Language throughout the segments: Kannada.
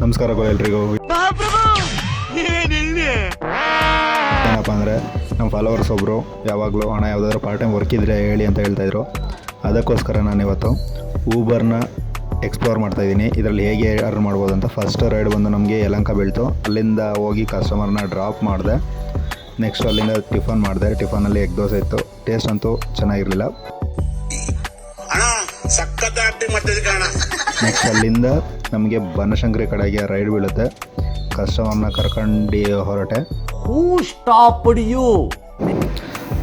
ನಮಸ್ಕಾರಗಳು ಎಲ್ರಿಗೂ. ಏನಪ್ಪ ಅಂದರೆ ನಮ್ಮ ಫಾಲೋವರ್ಸ್ ಒಬ್ಬರು ಯಾವಾಗಲೂ ಹಣ ಯಾವುದಾದ್ರು ಪಾರ್ಟ್ ಟೈಮ್ ವರ್ಕ್ ಇದ್ದರೆ ಹೇಳಿ ಅಂತ ಹೇಳ್ತಾಯಿದ್ರು ಅದಕ್ಕೋಸ್ಕರ ನಾನು ಇವತ್ತು ಊಬರ್ನ ಎಕ್ಸ್ಪ್ಲೋರ್ ಮಾಡ್ತಾ ಇದ್ದೀನಿ ಇದರಲ್ಲಿ ಹೇಗೆ ಅರ್ನ್ ಮಾಡ್ಬೋದು ಅಂತ ಫಸ್ಟ್ ರೈಡ್ ಬಂದು ನಮಗೆ ಯಲಂಕ ಬೀಳ್ತು. ಅಲ್ಲಿಂದ ಹೋಗಿ ಕಸ್ಟಮರ್ನ ಡ್ರಾಪ್ ಮಾಡಿದೆ. ನೆಕ್ಸ್ಟ್ ಅಲ್ಲಿಂದ ಟಿಫನ್ ಮಾಡಿದೆ. ಟಿಫನಲ್ಲಿ ಎಗ್ ದೋಸೆ ಇತ್ತು. ಟೇಸ್ಟ್ ಅಂತೂ ಚೆನ್ನಾಗಿರಲಿಲ್ಲ. ಸಖತ್ ಆಕ್ಟಿಂಗ್ ಮಾಡ್ತಿದ್ದೆ ಕಣ ನೆಕ್ಸ್ಟ್ ಅಲ್ಲಿಂದ ನಮಗೆ ಬನಶಂಕರಿ ಕಡೆಗೆ ರೈಡ್ ಬೀಳುತ್ತೆ. ಕಸ್ಟಮರ್ನ ಕರ್ಕೊಂಡು ಹೊರಟೆ. ಹೂ ಸ್ಟಾಪ್?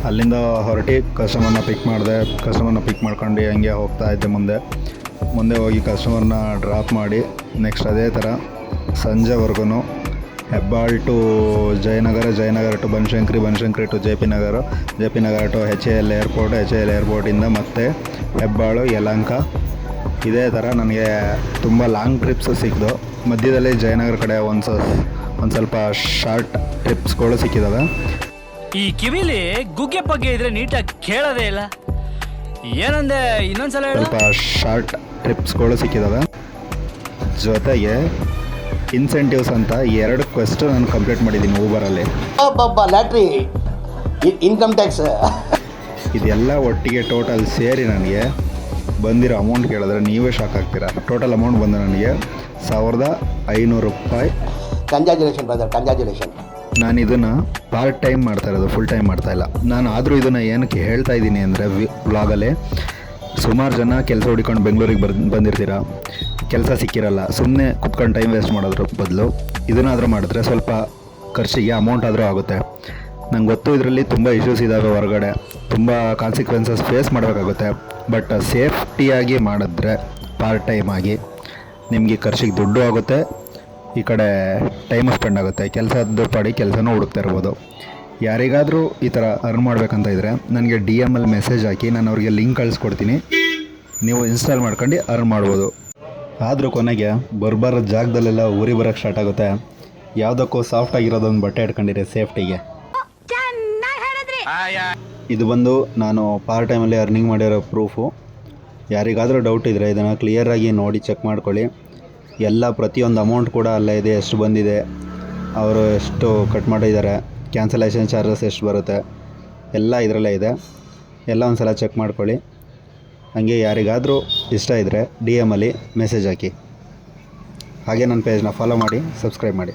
ಅಲ್ಲಿಂದ ಹೊರಟಿ ಕಸ್ಟಮರ್ನ ಪಿಕ್ ಮಾಡಿದೆ. ಕಸ್ಟಮರ್ನ ಪಿಕ್ ಮಾಡ್ಕೊಂಡು ಹಂಗೆ ಹೋಗ್ತಾ ಇದ್ದೆ ಮುಂದೆ. ಮುಂದೆ ಹೋಗಿ ಕಸ್ಟಮರ್ನ ಡ್ರಾಪ್ ಮಾಡಿ. ನೆಕ್ಸ್ಟ್ ಅದೇ ಥರ ಸಂಜೆವರೆಗೂ Hebbal to Jayanagar Jayanagar to Banashankari Banashankari to J P Nagar J P Nagar to H A L airport H A L ಏರ್ಪೋರ್ಟಿಂದ ಮತ್ತೆ ಹೆಬ್ಬಾಳು ಯಲಂಕ. ಇದೇ ಥರ ನನಗೆ ತುಂಬ ಲಾಂಗ್ ಟ್ರಿಪ್ಸ್ ಸಿಕ್ಕಿದು ಮಧ್ಯದಲ್ಲಿ ಜಯನಗರ ಕಡೆ ಒಂದು ಸ ಒಂದು ಸ್ವಲ್ಪ ಶಾರ್ಟ್ ಟ್ರಿಪ್ಸ್ಗಳು ಸಿಕ್ಕಿದ್ದಾವೆ ಈ ಕಿವಿಲಿ ಗುಗ್ಗೆ ಬಗ್ಗೆ ಇದ್ರೆ ನೀಟಾಗಿ ಕೇಳೋದೇ ಇಲ್ಲ. ಏನಂದೆ ಇನ್ನೊಂದ್ಸಲ ಸ್ವಲ್ಪ ಶಾರ್ಟ್ ಟ್ರಿಪ್ಸ್ಗಳು ಸಿಕ್ಕಿದವೆ. ಜೊತೆಗೆ ಇನ್ಸೆಂಟಿವ್ಸ್ ಅಂತ ಎರಡು ಕ್ವೆಸ್ಟ್ ನಾನು ಕಂಪ್ಲೀಟ್ ಮಾಡಿದ್ದೀನಿ ಊಬರಲ್ಲಿ ಅಬ್ಬಬ್ಬ ಲ್ಯಾಟ್ರಿ. ಇನ್ಕಮ್ ಟ್ಯಾಕ್ಸ್ ಇದೆಲ್ಲ ಒಟ್ಟಿಗೆ ಟೋಟಲ್ ಸೇರಿ ನನಗೆ ಬಂದಿರೋ ಅಮೌಂಟ್ ಕೇಳಿದ್ರೆ ನೀವೇ ಶಾಕ್ ಆಗ್ತೀರಾ. ಟೋಟಲ್ ಅಮೌಂಟ್ ಬಂದು ನನಗೆ ಸಾವಿರದ ಐನೂರು ರೂಪಾಯಿ. ಕಂಜಾಜುಲೇಷನ್ ಬ್ರದರ್ ಕಂಜಾಜುಲೇಷನ್ ನಾನು ಇದನ್ನು ಪಾರ್ಟ್ ಟೈಮ್ ಮಾಡ್ತಾ ಇರೋದು ಫುಲ್ ಟೈಮ್ ಮಾಡ್ತಾ ಇಲ್ಲ. ನಾನು ಆದರೂ ಇದನ್ನು ಏನಕ್ಕೆ ಹೇಳ್ತಾ ಇದ್ದೀನಿ ಅಂದರೆ ವ್ಲಾಗಲ್ಲೇ ಸುಮಾರು ಜನ ಕೆಲಸ ಹುಡ್ಕೊಂಡು ಬೆಂಗಳೂರಿಗೆ ಬರ್ ಬಂದಿರ್ತೀರ. ಕೆಲಸ ಸಿಕ್ಕಿರಲ್ಲ ಸುಮ್ಮನೆ ಕುತ್ಕೊಂಡು ಟೈಮ್ ವೇಸ್ಟ್ ಮಾಡೋದ್ರ ಬದಲು ಇದನ್ನಾದರೂ ಮಾಡಿದ್ರೆ ಸ್ವಲ್ಪ ಖರ್ಚಿಗೆ ಅಮೌಂಟ್ ಆದರೂ ಆಗುತ್ತೆ. ನಂಗೆ ಗೊತ್ತು ಇದರಲ್ಲಿ ತುಂಬ ಇಶ್ಯೂಸ್ ಇದ್ದಾವೆ ಹೊರಗಡೆ. ತುಂಬ ಕಾನ್ಸಿಕ್ವೆನ್ಸಸ್ ಫೇಸ್ ಮಾಡಬೇಕಾಗುತ್ತೆ. ಬಟ್ ಸೇಫ್ಟಿಯಾಗಿ ಮಾಡಿದ್ರೆ ಪಾರ್ಟ್ ಟೈಮ್ ಆಗಿ ನಿಮಗೆ ಖರ್ಚಿಗೆ ದುಡ್ಡು ಆಗುತ್ತೆ. ಈ ಕಡೆ ಟೈಮು ಸ್ಪೆಂಡ್ ಆಗುತ್ತೆ. ಕೆಲಸದ ಪಡಿ ಕೆಲಸನೂ ಹುಡುಕ್ತಾ ಇರ್ಬೋದು. ಯಾರಿಗಾದರೂ ಈ ಥರ ಅರ್ನ್ ಮಾಡಬೇಕಂತ ಇದ್ದರೆ ನನಗೆ ಡಿ ಎಂ ಎಲ್ ಮೆಸೇಜ್ ಹಾಕಿ ನಾನು ಅವ್ರಿಗೆ ಲಿಂಕ್ ಕಳಿಸ್ಕೊಡ್ತೀನಿ. ನೀವು ಇನ್ಸ್ಟಾಲ್ ಮಾಡ್ಕೊಂಡು ಅರ್ನ್ ಮಾಡ್ಬೋದು. ಆದರೂ ಕೊನೆಗೆ ಬರ್ಬಾರ ಜಾಗದಲ್ಲೆಲ್ಲ ಊರಿ ಬರೋಕ್ಕೆ ಸ್ಟಾರ್ಟ್ ಆಗುತ್ತೆ. ಯಾವುದಕ್ಕೂ ಸಾಫ್ಟ್ ಆಗಿರೋದೊಂದು ಬಟ್ಟೆ ಇಟ್ಕೊಂಡಿರಿ ಸೇಫ್ಟಿಗೆ ಇದು ಬಂದು ನಾನು ಪಾರ್ಟ್ ಟೈಮಲ್ಲಿ ಅರ್ನಿಂಗ್ ಮಾಡಿರೋ ಪ್ರೂಫು ಯಾರಿಗಾದರೂ ಡೌಟ್ ಇದ್ದರೆ ಇದನ್ನು ಕ್ಲಿಯರಾಗಿ ನೋಡಿ ಚೆಕ್ ಮಾಡ್ಕೊಳ್ಳಿ. ಎಲ್ಲ ಪ್ರತಿಯೊಂದು ಅಮೌಂಟ್ ಕೂಡ ಅಲ್ಲೇ ಇದೆ ಎಷ್ಟು ಬಂದಿದೆ ಅವರು ಎಷ್ಟು ಕಟ್ ಮಾಡಿದ್ದಾರೆ ಕ್ಯಾನ್ಸಲೇಷನ್ ಚಾರ್ಜಸ್ ಎಷ್ಟು ಬರುತ್ತೆ ಎಲ್ಲ ಇದರಲ್ಲೇ ಇದೆ. ಎಲ್ಲ ಒಂದು ಸಲ ಚೆಕ್ ಮಾಡ್ಕೊಳ್ಳಿ. ಹಾಗೆ ಯಾರಿಗಾದರೂ ಇಷ್ಟ ಇದ್ದರೆ ಡಿ ಎಮಲ್ಲಿ ಮೆಸೇಜ್ ಹಾಕಿ. ಹಾಗೆ ನನ್ನ ಪೇಜ್ನ ಫಾಲೋ ಮಾಡಿ ಸಬ್ಸ್ಕ್ರೈಬ್ ಮಾಡಿ.